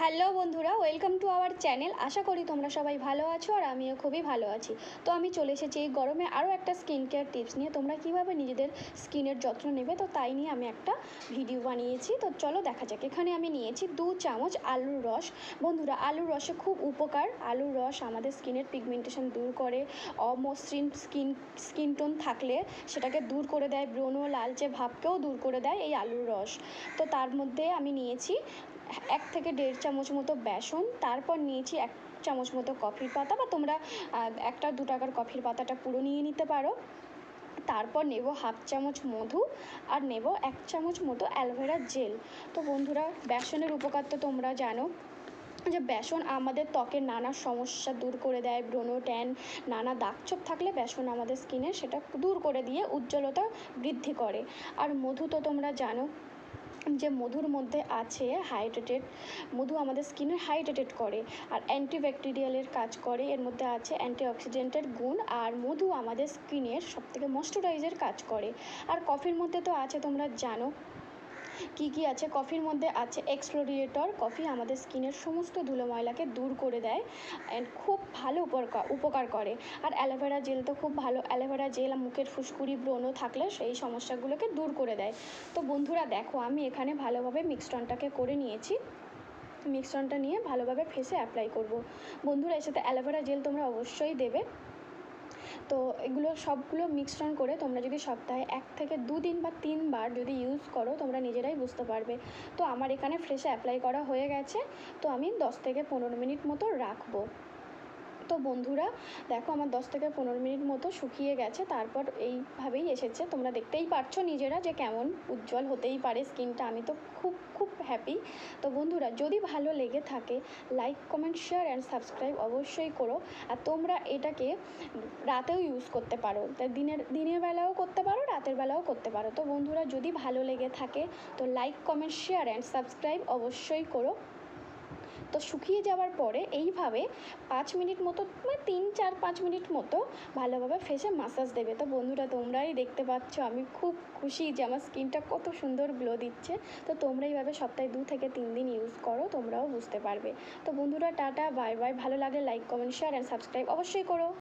Hello বন্ধুরা, welcome to our channel. আশা করি তোমরা সবাই ভালো আছো আর আমিও খুবই ভালো আছি। তো আমি চলে এসেছি এই গরমে আরও একটা স্কিন কেয়ার টিপস নিয়ে। তোমরা কীভাবে নিজেদের স্কিনের যত্ন নেবে? তো তাই নিয়ে আমি একটা ভিডিও বানিয়েছি। তো চলো দেখা যাক। এখানে আমি নিয়েছি দু চামচ আলুর রস। বন্ধুরা, আলুর রসে খুব উপকার। আলুর রস আমাদের স্কিনের পিগমেন্টেশন দূর করে, অমসৃণ স্কিন স্কিন টোন থাকলে সেটাকে দূর করে দেয়, ব্রণ লালচে ভাবকেও দূর করে দেয় এই আলুর রস। তো তার মধ্যে আমি নিয়েছি এক থেকে দেড় চামচ মতো বেসন, তারপর নিয়েছি এক চামচ মতো কফির পাতা বা তোমরা একটা দু টাকার কফির পাতাটা পুরো নিয়ে নিতে পারো। তারপর নেব হাফ চামচ মধু আর নেব এক চামচ মতো অ্যালোভেরা জেল। তো বন্ধুরা, বেসনের উপকার তো তোমরা জানো। যে বেসন আমাদের ত্বকের নানা সমস্যা দূর করে দেয়, ব্রণ, ট্যান, নানা দাগছোপ থাকলে বেসন আমাদের স্কিনে সেটা দূর করে দিয়ে উজ্জ্বলতা বৃদ্ধি করে। আর মধু তো তোমরা জানো যে মধুর মধ্যে আছে হাইড্রেটেড, মধু আমাদের স্কিনে হাইড্রেটেড করে আর অ্যান্টিব্যাকটেরিয়ালের কাজ করে। এর মধ্যে আছে অ্যান্টিঅক্সিডেন্টের গুণ আর মধু আমাদের স্কিনের সবথেকে ময়শ্চারাইজের কাজ করে। আর কফির মধ্যে তো আছে তোমরা জানো কি কি আছে? কফির মধ্যে আছে এক্সফ্লোরিয়েটর। কফি আমাদের স্কিনের সমস্ত ধুলো ময়লাকে দূর করে দেয় অ্যান্ড খুব ভালো উপকার উপকার করে। আর অ্যালোভেরা জেল তো খুব ভালো। অ্যালোভেরা জেল মুখের ফুসকুড়ি, ব্রণ থাকলে সেই সমস্যাগুলোকে দূর করে দেয়। তো বন্ধুরা দেখো, আমি এখানে ভালোভাবে মিক্সটনটাকে করে নিয়েছি। মিক্সটনটা নিয়ে ভালোভাবে ফেসে অ্যাপ্লাই করব। বন্ধুরা, এর সাথে অ্যালোভেরা জেল তোমরা অবশ্যই দেবে। তো এগুলো সবগুলো মিশ্রণ করে তোমরা যদি সপ্তাহে এক থেকে দুদিন বা তিনবার যদি ইউজ করো, তোমরা নিজেরাই বুঝতে পারবে। তো আমার এখানে ফ্রেশে অ্যাপ্লাই করা হয়ে গেছে। তো আমি দশ থেকে পনেরো মিনিট মতো রাখব। তো বন্ধুরা। দেখো আমার দশ থেকে পনেরো মিনিট মতো শুকিয়ে গেছে, তারপর এইভাবেই এসেছে। তোমরা দেখতেই পারছ নিজেরা যে কেমন উজ্জ্বল হতেই পারে স্কিনটা, আমি তো খুব খুব হ্যাপি তো বন্ধুরা, যদি ভালো লেগে থাকে like comment share and subscribe অবশ্যই করো। আর তোমরা এটাকে রাতেও ইউজ করতে পারো। তা দিনের দিনের বেলাও করতে পারো, রাতের বেলাও করতে পারো। তো বন্ধুরা, যদি ভালো লেগে থাকে, তো like comment share and subscribe অবশ্যই করো। তো শুকিয়ে যাওয়ার পরে এইভাবে পাঁচ মিনিট মতো মানে তিন, চার, পাঁচ মিনিট মতো ভালোভাবে ফেসে মাসাজ দেবে। তো বন্ধুরা, তোমরাই দেখতে পাচ্ছ, আমি খুব খুশি যে আমার স্কিনটা কত সুন্দর গ্লো দিচ্ছে। তো তোমরা এইভাবে সপ্তাহে দু থেকে তিন দিন ইউজ করো, তোমরাও বুঝতে পারবে। তো বন্ধুরা, টাটা বাই বাই ভালো লাগলে like comment share and subscribe অবশ্যই করো।